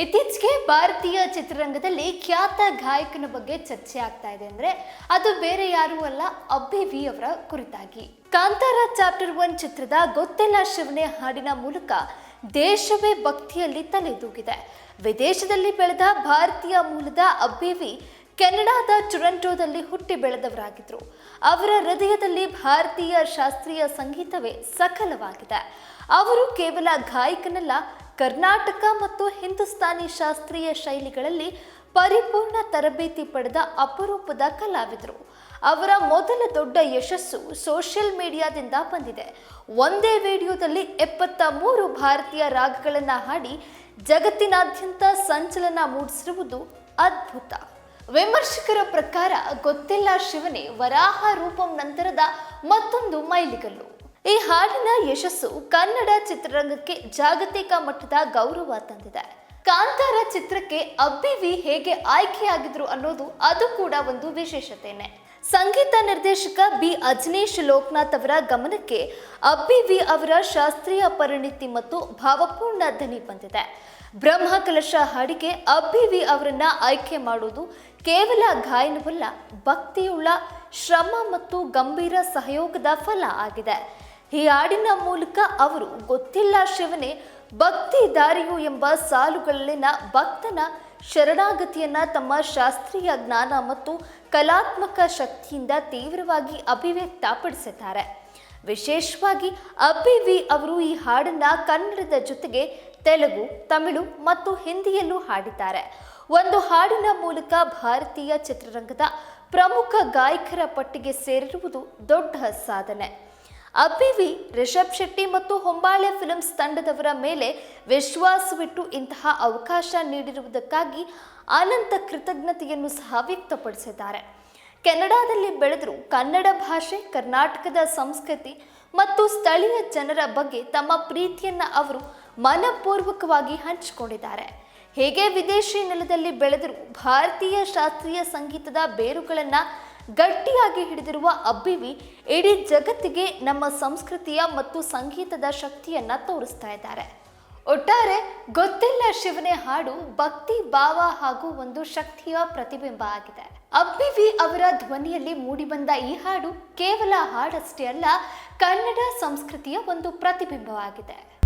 ಇತ್ತೀಚೆಗೆ ಭಾರತೀಯ ಚಿತ್ರರಂಗದಲ್ಲಿ ಖ್ಯಾತ ಗಾಯಕನ ಬಗ್ಗೆ ಚರ್ಚೆ ಆಗ್ತಾ ಇದೆ ಅಂದ್ರೆ ಅದು ಬೇರೆ ಯಾರೂ ಅಲ್ಲ ಅಬ್ಬಿ ವಿ ಅವರ ಕುರಿತಾಗಿ. ಕಾಂತಾರ ಚಾಪ್ಟರ್ ಒನ್ ಚಿತ್ರದ ಗೊತ್ತಿಲ್ಲ ಶಿವನೆ ಹಾಡಿನ ಮೂಲಕ ದೇಶವೇ ಭಕ್ತಿಯಲ್ಲಿ ತಲೆದೂಗಿದೆ. ವಿದೇಶದಲ್ಲಿ ಬೆಳೆದ ಭಾರತೀಯ ಮೂಲದ ಅಬ್ಬಿ ವಿ ಕೆನಡಾದ ಟೊರೆಂಟೊದಲ್ಲಿ ಹುಟ್ಟಿ ಬೆಳೆದವರಾಗಿದ್ರು. ಅವರ ಹೃದಯದಲ್ಲಿ ಭಾರತೀಯ ಶಾಸ್ತ್ರೀಯ ಸಂಗೀತವೇ ಸಕಲವಾಗಿದೆ. ಅವರು ಕೇವಲ ಗಾಯಕನಲ್ಲ ಕರ್ನಾಟಕ ಮತ್ತು ಹಿಂದೂಸ್ತಾನಿ ಶಾಸ್ತ್ರೀಯ ಶೈಲಿಗಳಲ್ಲಿ ಪರಿಪೂರ್ಣ ತರಬೇತಿ ಪಡೆದ ಅಪರೂಪದ ಕಲಾವಿದರು. ಅವರ ಮೊದಲ ದೊಡ್ಡ ಯಶಸ್ಸು ಸೋಷಿಯಲ್ ಮೀಡಿಯಾದಿಂದ ಬಂದಿದೆ. ಒಂದೇ ವಿಡಿಯೋದಲ್ಲಿ ಎಪ್ಪತ್ತ ಮೂರು ಭಾರತೀಯ ರಾಗಗಳನ್ನು ಹಾಡಿ ಜಗತ್ತಿನಾದ್ಯಂತ ಸಂಚಲನ ಮೂಡಿಸಿರುವುದು ಅದ್ಭುತ. ವಿಮರ್ಶಕರ ಪ್ರಕಾರ ಗೊತ್ತಿಲ್ಲ ಶಿವನೇ, ವರಾಹ ರೂಪಂ ನಂತರದ ಮತ್ತೊಂದು ಮೈಲಿಗಲ್ಲು. ಈ ಹಾಡಿನ ಯಶಸ್ಸು ಕನ್ನಡ ಚಿತ್ರರಂಗಕ್ಕೆ ಜಾಗತಿಕ ಮಟ್ಟದ ಗೌರವ ತಂದಿದೆ. ಕಾಂತಾರ ಚಿತ್ರಕ್ಕೆ ಅಬ್ಬಿ ವಿ ಹೇಗೆ ಆಯ್ಕೆಯಾಗಿದ್ರು ಅನ್ನೋದು ಅದು ಕೂಡ ಒಂದು ವಿಶೇಷತೆನೆ. ಸಂಗೀತ ನಿರ್ದೇಶಕ ಬಿ. ಅಜನೇಶ್ ಲೋಕನಾಥ್ ಅವರ ಗಮನಕ್ಕೆ ಅಬ್ಬಿ ವಿ ಅವರ ಶಾಸ್ತ್ರೀಯ ಪರಿಣಿತಿ ಮತ್ತು ಭಾವಪೂರ್ಣ ಧ್ವನಿ ಬಂದಿದೆ. ಬ್ರಹ್ಮ ಕಲಶ ಹಾಡಿಗೆ ಅಬ್ಬಿ ವಿ ಅವರನ್ನ ಆಯ್ಕೆ ಮಾಡುವುದು ಕೇವಲ ಗಾಯನವಲ್ಲ, ಭಕ್ತಿಯುಳ್ಳ ಶ್ರಮ ಮತ್ತು ಗಂಭೀರ ಸಹಯೋಗದ ಫಲ ಆಗಿದೆ. ಈ ಹಾಡಿನ ಮೂಲಕ ಅವರು ಗೊತ್ತಿಲ್ಲ ಶಿವನೇ, ಭಕ್ತಿ ದಾರಿಯು ಎಂಬ ಸಾಲುಗಳಲ್ಲಿನ ಭಕ್ತನ ಶರಣಾಗತಿಯನ್ನ ತಮ್ಮ ಶಾಸ್ತ್ರೀಯ ಜ್ಞಾನ ಮತ್ತು ಕಲಾತ್ಮಕ ಶಕ್ತಿಯಿಂದ ತೀವ್ರವಾಗಿ ಅಭಿವ್ಯಕ್ತಪಡಿಸಿದ್ದಾರೆ. ವಿಶೇಷವಾಗಿ ಅಬ್ಬಿ ವಿ ಅವರು ಈ ಹಾಡನ್ನ ಕನ್ನಡದ ಜೊತೆಗೆ ತೆಲುಗು, ತಮಿಳು ಮತ್ತು ಹಿಂದಿಯಲ್ಲೂ ಹಾಡಿದ್ದಾರೆ. ಒಂದು ಹಾಡಿನ ಮೂಲಕ ಭಾರತೀಯ ಚಿತ್ರರಂಗದ ಪ್ರಮುಖ ಗಾಯಕರ ಪಟ್ಟಿಗೆ ಸೇರಿರುವುದು ದೊಡ್ಡ ಸಾಧನೆ. ಅಬ್ಬಿವಿ ರಿಷಬ್ ಶೆಟ್ಟಿ ಮತ್ತು ಹೊಂಬಾಳೆ ಫಿಲ್ಮ್ಸ್ ತಂಡದವರ ಮೇಲೆ ವಿಶ್ವಾಸವಿಟ್ಟು ಇಂತಹ ಅವಕಾಶ ನೀಡಿರುವುದಕ್ಕಾಗಿ ಅನಂತ ಕೃತಜ್ಞತೆಯನ್ನು ಸಹ ವ್ಯಕ್ತಪಡಿಸಿದ್ದಾರೆ. ಕೆನಡಾದಲ್ಲಿ ಬೆಳೆದರೂ ಕನ್ನಡ ಭಾಷೆ, ಕರ್ನಾಟಕದ ಸಂಸ್ಕೃತಿ ಮತ್ತು ಸ್ಥಳೀಯ ಜನರ ಬಗ್ಗೆ ತಮ್ಮ ಪ್ರೀತಿಯನ್ನು ಅವರು ಮನಪೂರ್ವಕವಾಗಿ ಹಂಚಿಕೊಂಡಿದ್ದಾರೆ. ಹೇಗೆ ವಿದೇಶಿ ನೆಲದಲ್ಲಿ ಬೆಳೆದರೂ ಭಾರತೀಯ ಶಾಸ್ತ್ರೀಯ ಸಂಗೀತದ ಬೇರುಗಳನ್ನು ಗಟ್ಟಿಯಾಗಿ ಹಿಡಿದಿರುವ ಅಬ್ಬಿವಿ ಇಡೀ ಜಗತ್ತಿಗೆ ನಮ್ಮ ಸಂಸ್ಕೃತಿಯ ಮತ್ತು ಸಂಗೀತದ ಶಕ್ತಿಯನ್ನ ತೋರಿಸ್ತಾ ಇದ್ದಾರೆ. ಒಟ್ಟಾರೆ ಗೊತ್ತಿಲ್ಲ ಶಿವನೇ ಹಾಡು ಭಕ್ತಿ, ಭಾವ ಹಾಗೂ ಒಂದು ಶಕ್ತಿಯ ಪ್ರತಿಬಿಂಬ ಆಗಿದೆ. ಅಬ್ಬಿವಿ ಅವರ ಧ್ವನಿಯಲ್ಲಿ ಮೂಡಿಬಂದ ಈ ಹಾಡು ಕೇವಲ ಹಾಡಷ್ಟೇ ಅಲ್ಲ, ಕನ್ನಡ ಸಂಸ್ಕೃತಿಯ ಒಂದು ಪ್ರತಿಬಿಂಬವಾಗಿದೆ.